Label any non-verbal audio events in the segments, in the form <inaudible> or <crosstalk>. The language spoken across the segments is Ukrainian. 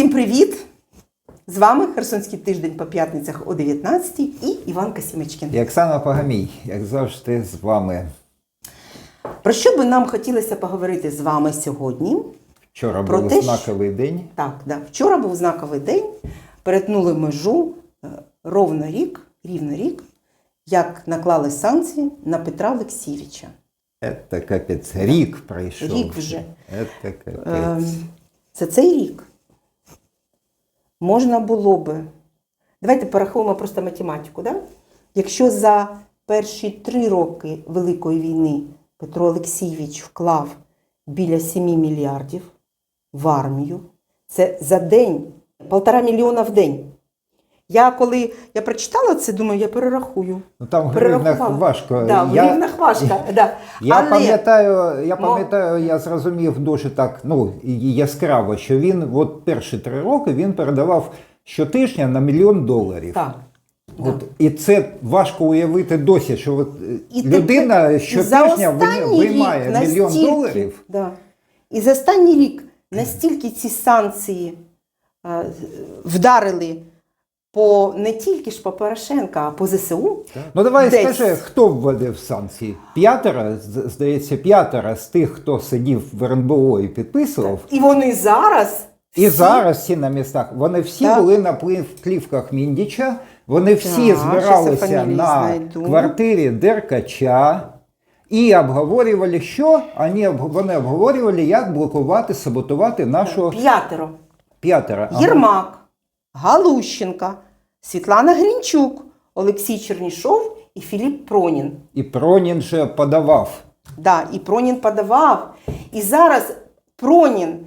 Всім привіт! З вами Херсонський тиждень по п'ятницях о 19 і Іван Касімечкін. І Оксана Погамій, як завжди, з вами. Про що би нам хотілося поговорити з вами сьогодні? Вчора Про був те, знаковий день. Так, да. вчора був знаковий день, перетнули межу е, ровно рік, рівно рік, як наклали санкції на Петра Олексійовича. Це капець. Рік пройшов. Рік вже. Це капець. Ем, Це цей рік. Можна було би. Давайте порахуємо просто математику. Да? Якщо за перші три роки Великої війни Петро Олексійович вклав біля 7 мільярдів в армію, це за день, полтора мільйона в день. Я коли я прочитала це, думаю, я перерахую. Ну там в гривнах важко. Да, в я, гривнах важко. <laughs> Да. я Але- пам'ятаю, я пам'ятаю, я зрозумів дуже так, ну яскраво, що він от перші три роки він передавав щотижня на мільйон доларів. Так. От, і це важко уявити досі, що от, е, І людина щотижня виймає мільйон доларів. Да. І за останній рік настільки ці санкції е, вдарили по не тільки ж по Порошенка, а по ЗСУ. Ну давай Десь. скажи, хто вводив санкції? П'ятеро, здається, п'ятеро з тих, хто сидів в РНБО і підписував. І вони зараз. І всі- зараз всі на містах. Вони всі Так. були на плівках Міндіча. Вони всі Так, збиралися на знайду. квартирі Деркача і обговорювали, що Вони обг- вони обговорювали, як блокувати, саботувати нашого П'ятеро. п'ятеро. Єрмак, Галущенка, Світлана Грінчук, Олексій Чернішов і Філіп Пронін. І Пронін же подавав. Да, і Пронін подавав. І зараз Пронін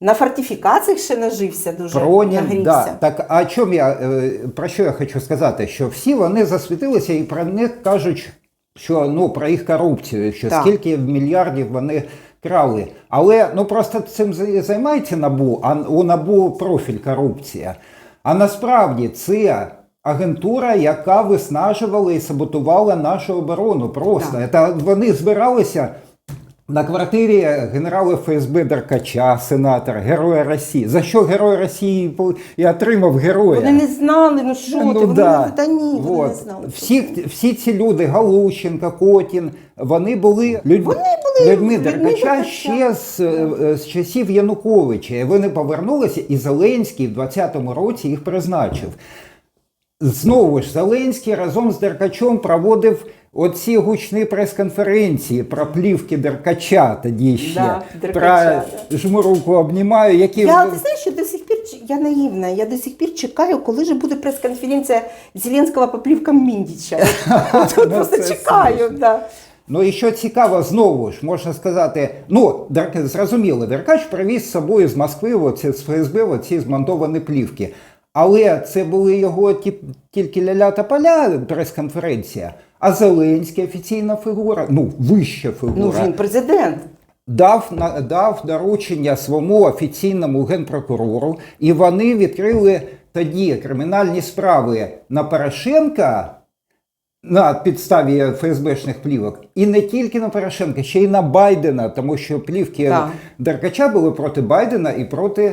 на фортифікаціях ще нажився дуже. Пронін, нагрівся. да. Так а чому я е, про що я хочу сказати? Що всі вони засвітилися і про них кажуть, що ну про їх корупцію, що Так. скільки мільярдів вони крали. Але ну просто цим займається набу, а у набу профіль корупція. А насправді це. Агентура, яка виснажувала і саботувала нашу оборону. Просто. Та вони збиралися на квартирі генерала ФСБ Деркача, сенатора, Героя Росії. За що Герой Росії і отримав героя? Вони не знали, ну що ти, вони да. не та ні, вони Вот. не знали. Всі, всі ці люди, Галущенко, Котін, вони були, людь... Вони були людьми людьми Деркача Деркача. ще з, е, з часів Януковича. Вони повернулися, і Зеленський в 20-му році їх призначив. Знову ж Зеленський разом з Деркачом проводив оці гучні прес-конференції про плівки Деркача тоді ще. Да, Деркача, про жмуруку обнімаю, які Я, ти знаєш, що до сих пір я наївна, я до сих пір чекаю, коли ж буде прес-конференція Зеленського по плівкам Міндіча. <laughs> Ну, Просто чекаю. Да. Ну і що цікаво, знову ж можна сказати, ну зрозуміло, Деркач привіз з собою з Москви, оці, з ФСБ, оці змонтовані плівки. Але це були його ті, тільки ляля та поля прес-конференція. А Зеленський офіційна фігура, ну вища фігура, Ну він президент. дав на дав доручення своєму офіційному генпрокурору, і вони відкрили тоді кримінальні справи на Порошенка. На підставі ФСБшних плівок, і не тільки на Порошенка, ще й на Байдена, тому що плівки Так. Деркача були проти Байдена і проти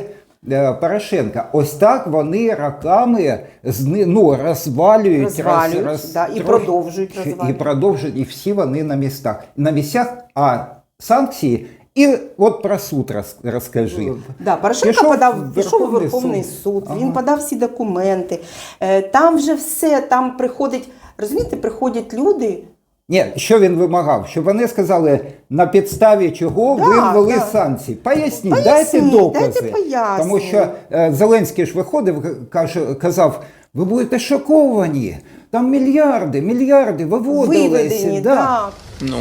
Порошенка. Ось так вони роками ну, розвалюють, Розвалюють, да, і продовжують і продовжують, і всі вони на містах. На місцях, а санкції. І от про суд розкажи. Да, Порошенко Пішов подав, пішов у Верховний Верховний суд. суд, Ага. він подав всі документи. Е, Там вже все, там приходить, розумієте, приходять люди. Ні, що він вимагав? Щоб вони сказали, на підставі чого Да, ви ввели да. санкції. Поясніть, Поясніть, дайте докази. дайте. Тому що е, Зеленський ж виходив, каже, казав, ви будете шоковані. Там мільярди, мільярди виводилися. Виведені, да. так. Ну,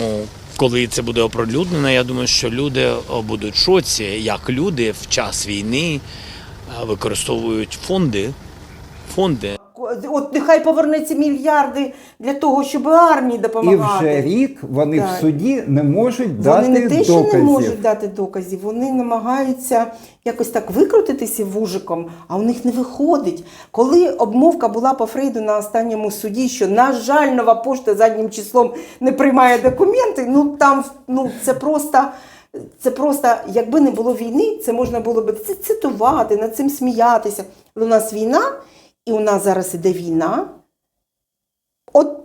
коли це буде оприлюднено, я думаю, що люди будуть в шоці, як люди в час війни е, використовують фонди. Фонди От нехай повернеться мільярди для того, щоб армії І допомагати. вже рік вони Так. в суді не можуть Вони дати не те, що доказів. не можуть дати доказів, вони намагаються якось так викрутитися вужиком, а у них не виходить. Коли обмовка була по Фрейду на останньому суді, що, на жаль, нова пошта заднім числом не приймає документи, ну там ну, це просто Це просто, якби не було війни, це можна було б цитувати, над цим сміятися. Але у нас війна, і у нас зараз іде війна. От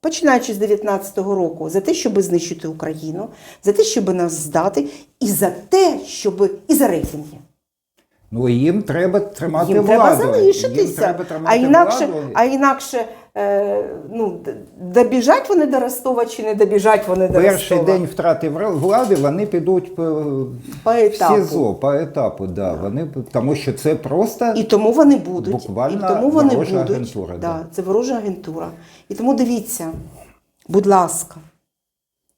починаючи з 19-го року, за те, щоб знищити Україну, за те, щоб нас здати, і за те, щоб і за рейтинги. Ну їм треба тримати Їм владу. треба Їм залишитися. треба а інакше, владу. а інакше е, ну, добіжать вони до Ростова чи не добіжать вони до Перший Ростова? день втрати влади вони підуть по, По в етапу. СІЗО, по етапу, да. Вони, тому що це просто І тому вони будуть. Буквально і тому вони ворожа будуть. агентура, Да, да. Це ворожа агентура. І тому дивіться, будь ласка,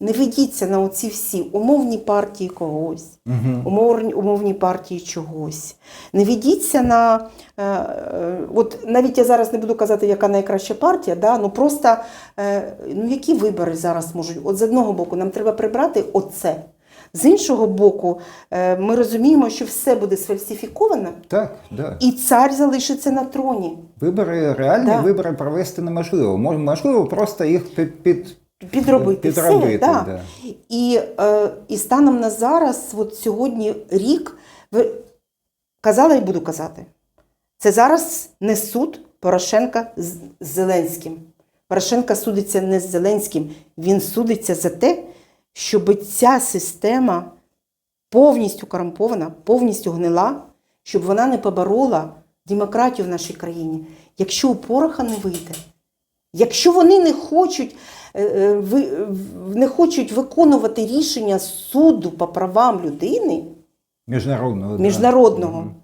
не ведіться на оці всі умовні партії когось, умовні, умовні партії чогось. Не ведіться на. Е, е, от навіть я зараз не буду казати, яка найкраща партія, да, ну просто е, ну, які вибори зараз можуть. От з одного боку, нам треба прибрати оце. З іншого боку, е, ми розуміємо, що все буде сфальсифіковано, так, да. і цар залишиться на троні. Вибори, реальні Да. вибори провести неможливо. Можливо, просто їх під, під, Підробити, Підробити, все, да. да. І, е, і станом на зараз, от сьогодні рік, ви казала і буду казати, це зараз не суд Порошенка з з Зеленським. Порошенка судиться не з Зеленським, він судиться за те, щоб ця система повністю корумпована, повністю гнила, щоб вона не поборола демократію в нашій країні. Якщо у Пороха не вийде, Якщо вони не хочуть, е, е, не хочуть виконувати рішення суду по правам людини міжнародного. міжнародного, Мгм.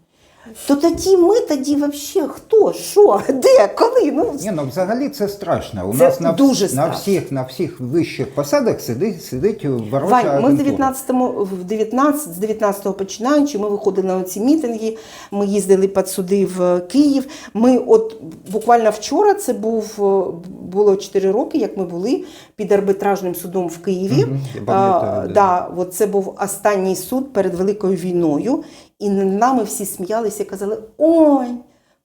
То тоді ми тоді взагалі хто, що, <laughs> де, коли? Ну, Ні, ну взагалі це страшно. У Це нас на, дуже на страшно. всіх на всіх вищих посадах сидить сидить ворожа Вань, ми в агентура. 19-му, в 19, з 19-го починаючи, ми виходили на ці мітинги, ми їздили під суди в Київ. Ми от буквально вчора, це був, е, було 4 роки, як ми були під арбітражним судом в Києві. Мгм, я пам'ятаю, А, да. да, от це був останній суд перед Великою війною, і над нами всі сміялися і казали: ой,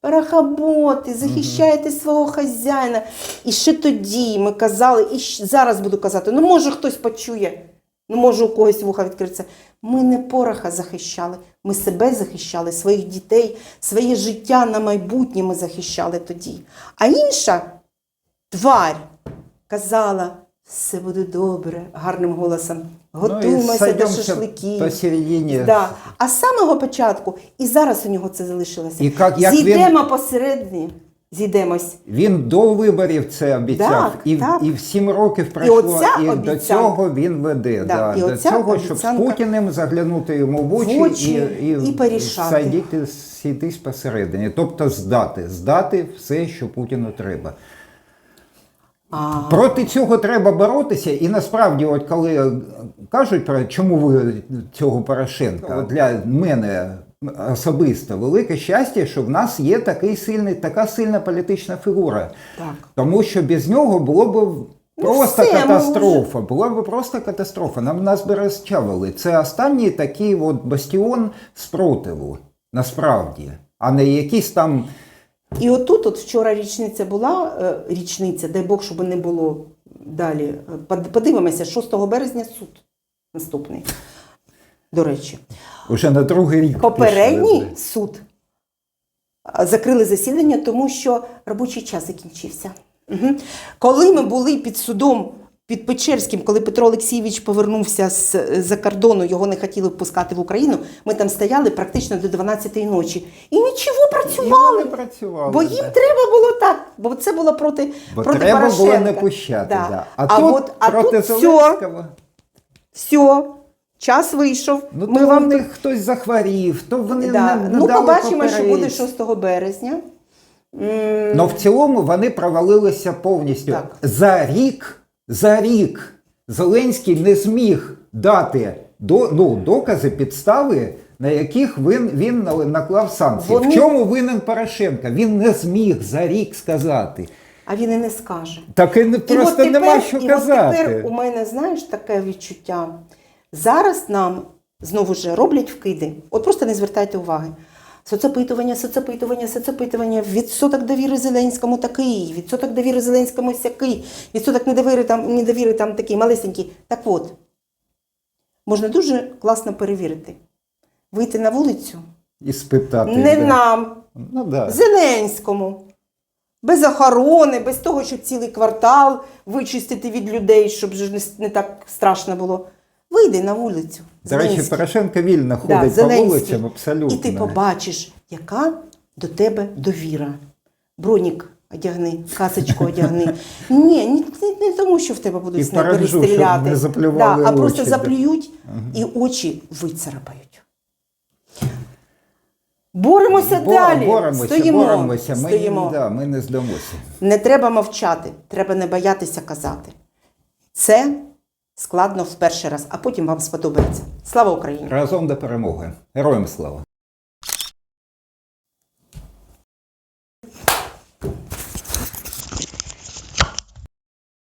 Парахаботи, захищайте свого хазяїна. І ще тоді ми казали, і зараз буду казати, ну може хтось почує, ну може у когось вуха відкриється. Ми не пороха захищали, ми себе захищали, своїх дітей, своє життя на майбутнє ми захищали тоді. А інша тварь казала, все буде добре, гарним голосом. Готуємося до Ну, сойдемося шашликів. посередині. Да. А з самого початку, і зараз у нього це залишилося. І як- як Зійдемо посередині, зійдемось. Він до виборів це обіцяв, Так, і, так. і в сім років пройшло, оця і, до цього він веде. Да, Да, і до цього, щоб з Путіним заглянути йому в очі, в очі і, і, і порішати. сидіть посередині. Тобто здати, здати все, що Путіну треба. А, Проти цього треба боротися, і насправді, от коли кажуть про чому ви цього Порошенка, от для мене особисто велике щастя, що в нас є такий сильний, така сильна політична фігура. так. Тому що без нього було б Ну, просто все, ми катастрофа. Була б просто катастрофа. Нам нас би розчавили. Це останній такий от бастіон спротиву, насправді, а не якийсь там. І отут, от вчора річниця була, е, річниця, дай Бог, щоб не було далі. Е, Подивимося, 6 березня суд наступний. До речі, Уже на другий рік. попередній пішли. суд закрили засідання, тому що робочий час закінчився. Угу. Коли ми були під судом під Печерським, коли Петро Олексійович повернувся з за кордону, його не хотіли впускати в Україну. Ми там стояли практично до 12-ї ночі і нічого І працювали. вони працювали. Бо да. їм треба було так, бо це було проти, Бо проти треба Порошенка. було не пущати. Да. Да. А, А, тут от, а проти тут все, Зеленського. все, час вийшов. Ну, Ми то вам них хтось захворів, то вони да. не, не ну, побачимо, що буде попередь. 6 березня. Ну в цілому вони провалилися повністю. Так. За рік, за рік Зеленський не зміг дати до, ну, докази, підстави, на яких він, він наклав санкції. Вони- В чому винен Порошенко? Він не зміг за рік сказати. А він і не скаже. Так і не- І просто нема що і казати. Тепер у мене, знаєш, таке відчуття. Зараз нам знову ж роблять вкиди. От просто не звертайте уваги. Соцопитування, соцопитування, соцопитування, відсоток довіри Зеленському такий, відсоток довіри Зеленському сякий, відсоток недовіри там, недовіри там такий малесенький. Так от, можна дуже класно перевірити. Вийти на вулицю І спитати. не де. нам, Ну, да. Зеленському. Без охорони, без того, щоб цілий квартал вичистити від людей, щоб не, не так страшно було. Вийди на вулицю. До речі. Порошенко вільно Да, ходить по Зеленський. вулицям, абсолютно. І ти побачиш, яка до тебе довіра. Бронік одягни, касочку одягни. <laughs> Ні, не, не, не тому, що в тебе будуть снайпери стріляти. заплювали а очі, просто да. заплюють і очі вицарапають. Боремося Бо- далі. Боремося, Стоїмо. боремося. Ми, Стоїмо. Да, ми не здамося. Не треба мовчати, треба не боятися казати. Це складно в перший раз, а потім вам сподобається. Слава Україні! Разом до перемоги. Героям слава!